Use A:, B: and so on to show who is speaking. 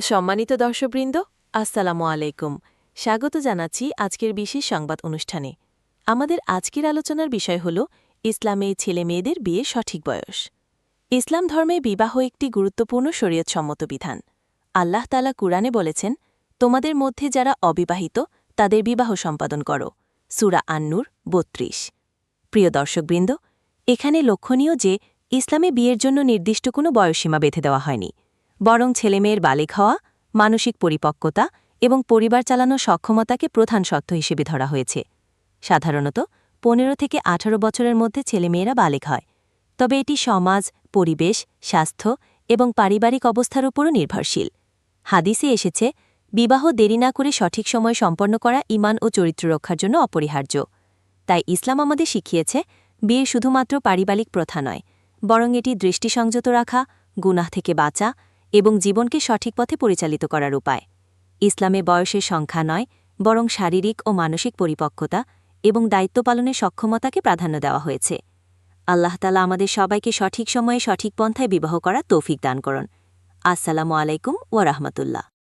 A: সম্মানিত দর্শকবৃন্দ, আসসালামু আলাইকুম। স্বাগত জানাচ্ছি আজকের বিশেষ সংবাদ অনুষ্ঠানে। আমাদের আজকের আলোচনার বিষয় হল ইসলামে ছেলে মেয়েদের বিয়ে সঠিক বয়স। ইসলাম ধর্মে বিবাহ একটি গুরুত্বপূর্ণ শরীয়তসম্মত বিধান। আল্লাহ তালা কুরআনে বলেছেন, তোমাদের মধ্যে যারা অবিবাহিত, তাদের বিবাহ সম্পাদন করো। সুরা আন্নুর, বত্রিশ। প্রিয় দর্শকবৃন্দ, এখানে লক্ষণীয় যে, ইসলামে বিয়ের জন্য নির্দিষ্ট কোনো বয়সসীমা বেঁধে দেওয়া হয়নি। বরং ছেলেমেয়ের বালিক হওয়া, মানসিক পরিপক্কতা এবং পরিবার চালানোর সক্ষমতাকে প্রধান শর্ত হিসেবে ধরা হয়েছে। সাধারণত পনেরো থেকে আঠারো বছরের মধ্যে ছেলেমেয়েরা বালিক হয়। তবে এটি সমাজ, পরিবেশ, স্বাস্থ্য এবং পারিবারিক অবস্থার উপরও নির্ভরশীল। হাদিসে এসেছে, বিবাহ দেরি না করে সঠিক সময় সম্পন্ন করা ইমান ও চরিত্র রক্ষার জন্য অপরিহার্য। তাই ইসলাম আমাদের শিখিয়েছে, বিয়ে শুধুমাত্র পারিবারিক প্রথা নয়, বরং এটি দৃষ্টিসংযত রাখা, গুনাহ থেকে বাঁচা এবং জীবনকে সঠিক পথে পরিচালিত করার উপায়। ইসলামে বয়সের সংখ্যা নয়, বরং শারীরিক ও মানসিক পরিপক্কতা এবং দায়িত্ব পালনের সক্ষমতাকে প্রাধান্য দেওয়া হয়েছে। আল্লাহতালা আমাদের সবাইকে সঠিক সময়ে সঠিক পন্থায় বিবাহ করা তৌফিক দান করুন। আসসালামু আলাইকুম ওয়া রাহমাতুল্লাহ।